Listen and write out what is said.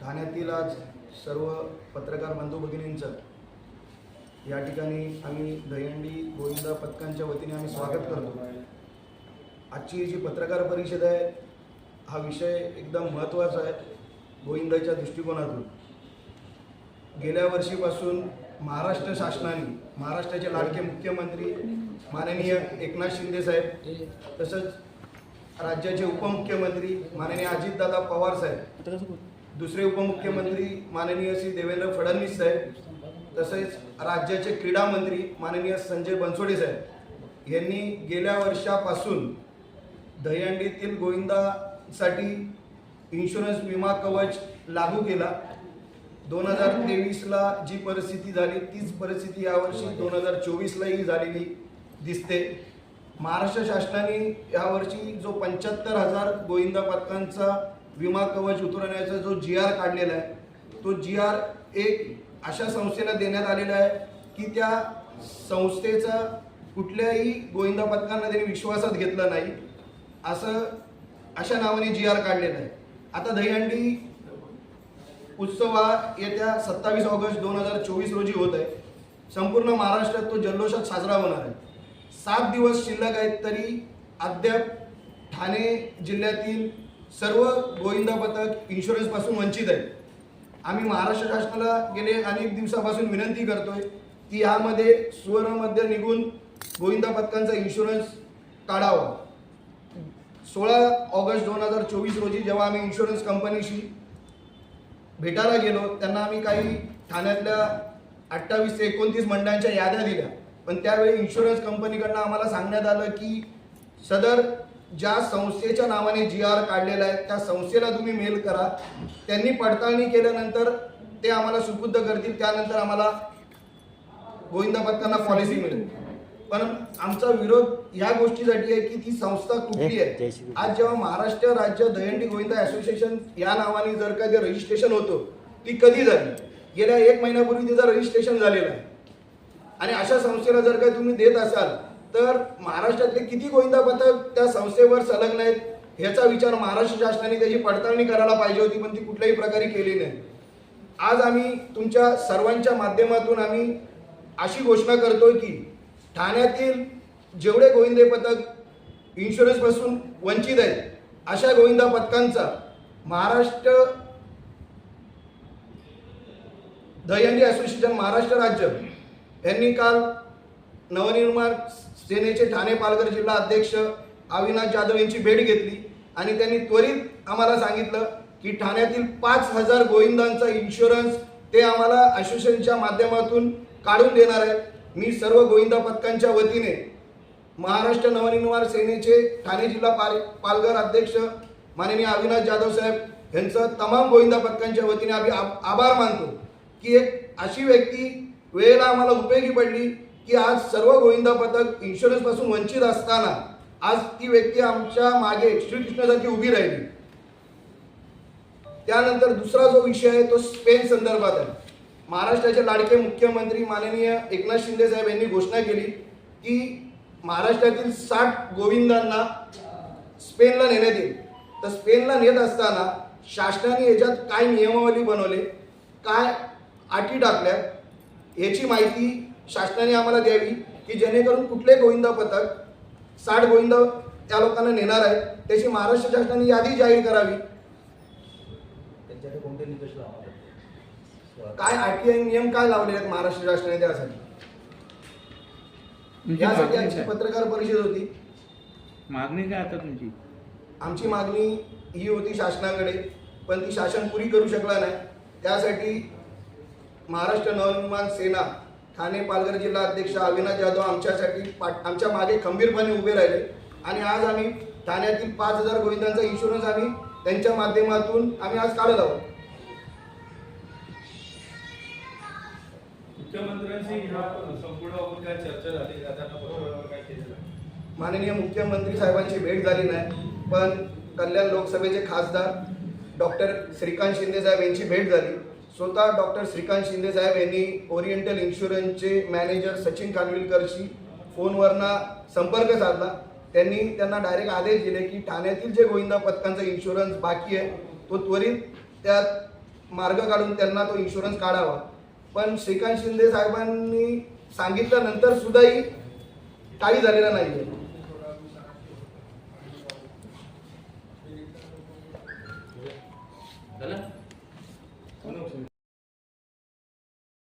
ठाण्यातील आज सर्व पत्रकार बंधू भगिनींचं या ठिकाणी आम्ही दहीहंडी गोविंदा पथकांच्या वतीने आम्ही स्वागत करतो. आजची जी पत्रकार परिषद आहे हा विषय एकदम महत्त्वाचा आहे गोविंदाच्या दृष्टिकोनातून. गेल्या वर्षीपासून महाराष्ट्र शासनाने महाराष्ट्राचे लाडके मुख्यमंत्री माननीय एकनाथ शिंदे साहेब तसंच राज्याचे उपमुख्यमंत्री माननीय अजितदादा पवार साहेब दुसरे उपमुख्यमंत्री माननीय श्री देवेंद्र फडणवीस साहेब तसेच राज्याचे क्रीडा मंत्री माननीय संजय बनसोडे साहेब. यांनी गेल्या वर्षापासून दहीहंडीतील गोविंदासाठी इन्शुरन्स विमा कवच लागू केला. दोन हजार तेवीसला जी परिस्थिती झाली तीच परिस्थिती यावर्षी दोन हजार चोवीसलाही झालेली दिसते. महाराष्ट्र शासनाने यावर्षी जो पंच्याहत्तर हजार गोविंदा पथकांचा विमा कवच उतरवण्याचा जो जी आर काढलेला आहे तो जी आर एक अशा संस्थेला देण्यात आलेला आहे की त्या संस्थेचा कुठल्याही गोविंदा पथकांना त्यांनी विश्वासात घेतला नाही असं अशा नावाने जी आर काढलेला आहे. आता दहीहंडी उत्सव हा येत्या सत्तावीस ऑगस्ट दोन हजार चोवीस रोजी होत आहे. संपूर्ण महाराष्ट्रात तो जल्लोषात साजरा होणार आहे. सात दिवस शिल्लक आहेत तरी अद्याप ठाणे जिल्ह्यातील सर्व गोविंदा पथक इन्शुरन्सपासून वंचित आहेत. आम्ही महाराष्ट्र शासनाला गेले अनेक दिवसापासून विनंती करतोय की यामध्ये सुवर्णमध्य निघून गोविंदा पथकांचा इन्शुरन्स काढावा. सोळा ऑगस्ट दोन हजार चोवीस रोजी जेव्हा आम्ही इन्शुरन्स कंपनीशी भेटायला गेलो त्यांना आम्ही काही ठाण्यातल्या अठ्ठावीस ते एकोणतीस मंडळांच्या याद्या दिल्या. पण त्यावेळी इन्शुरन्स कंपनीकडनं आम्हाला सांगण्यात आलं की सदर ज्या संस्थेच्या नावाने जी आर काढलेला आहे त्या संस्थेला तुम्ही मेल करा. त्यांनी पडताळणी केल्यानंतर ते आम्हाला सुपुद्ध करतील. त्यानंतर आम्हाला गोविंदा पथकांना पॉलिसी मिळेल. पण आमचा विरोध ह्या गोष्टीसाठी आहे की ती संस्था कुठली आहे. आज जेव्हा महाराष्ट्र राज्य दहीहंडी गोविंदा असोसिएशन या नावाने जर का जे रजिस्ट्रेशन होतं ती कधी झाली? गेल्या एक महिन्यापूर्वी तिचं रजिस्ट्रेशन झालेलं आहे. आणि अशा संस्थेला जर काही तुम्ही देत असाल तर महाराष्ट्रातले किती गोविंदा पथक त्या संस्थेवर संलग्न आहेत ह्याचा विचार महाराष्ट्र शासनाने त्याची पडताळणी करायला पाहिजे होती पण ती कुठल्याही प्रकारे केली नाही. आज आम्ही तुमच्या सर्वांच्या माध्यमातून आम्ही अशी घोषणा करतोय की ठाण्यातील जेवढे गोविंदे पथक इन्शुरन्सपासून वंचित आहेत अशा गोविंदा पथकांचा महाराष्ट्र दहयंडी असोसिएशन महाराष्ट्र राज्य यांनी काल नवनिर्माण सेनेचे ठाणे पालघर जिल्हा अध्यक्ष अविनाश जाधव यांची भेट घेतली आणि त्यांनी त्वरित आम्हाला सांगितलं की ठाण्यातील पाच हजार गोविंदांचा इन्शुरन्स ते आम्हाला असोसिएशनच्या माध्यमातून काढून देणार आहेत. मी सर्व गोविंदा पथकांच्या वतीने महाराष्ट्र नवनिर्माण सेनेचे ठाणे जिल्हा पाल पालघर अध्यक्ष माननीय अविनाश जाधव साहेब यांचं तमाम गोविंदा पथकांच्या वतीने आम्ही आभार मानतो की एक अशी व्यक्ती वेळेला आम्हाला उपयोगी पडली की आज सर्व गोविंदा पथक इन्शुरन्सपासून वंचित असताना आज ती व्यक्ती आमच्या मागे श्रीकृष्णासारखी उभी राहिली. त्यानंतर दुसरा जो विषय आहे तो स्पेन संदर्भात आहे. महाराष्ट्राचे लाडके मुख्यमंत्री माननीय एकनाथ शिंदे साहेब यांनी घोषणा केली की महाराष्ट्रातील साठ गोविंदांना स्पेनला नेण्यात येईल. तर स्पेनला नेत असताना शासनाने याच्यात काय नियमावली बनवले काय अटी टाकल्या याची माहिती शासनाने आम्हाला द्यावी की जेणेकरून कुठले गोविंदा पथक साठ गोविंदा त्या लोकांना नेणार आहेत त्याची महाराष्ट्र शासनाने यादी जाहीर करावी. त्यांच्याकडे कोणते निकष काय आणि नियम काय लावले आहेत महाराष्ट्र शासनाने त्यासाठी? यासाठी काय? पत्रकार परिषद होती. मागणी काय आता तुमची? आमची मागणी ही होती शासनाकडे पण ती शासन पुरी करू शकला नाही. त्यासाठी महाराष्ट्र नवनिर्माण सेना ठाणे पालघर जिल्हा अध्यक्ष अविनाश जाधव आमच्यासाठी पाठ आमच्या मागे खंबीरपणे उभे राहिले. आणि आज आम्ही ठाण्यातील पाच हजार गोविंदांचा इन्शुरन्स आम्ही त्यांच्या माध्यमातून आम्ही आज काढत आहोत? माननीय मुख्यमंत्री साहेबांची भेट झाली नाही पण कल्याण लोकसभेचे खासदार डॉक्टर श्रीकांत शिंदे साहेब यांची भेट झाली. स्वतः डॉक्टर श्रीकांत शिंदे साहेब यांनी ओरिएंटल इन्शुरन्सचे मॅनेजर सचिन कानविलकरशी फोनवरनं संपर्क साधला. त्यांनी त्यांना डायरेक्ट आदेश दिले की ठाण्यातील जे गोविंदा पथकांचा इन्शुरन्स बाकी आहे तो त्वरित त्यात मार्ग काढून त्यांना तो इन्शुरन्स काढावा. पण श्रीकांत शिंदे साहेबांनी सांगितल्यानंतर सुद्धाही काही झालेलं नाही आहे झालं?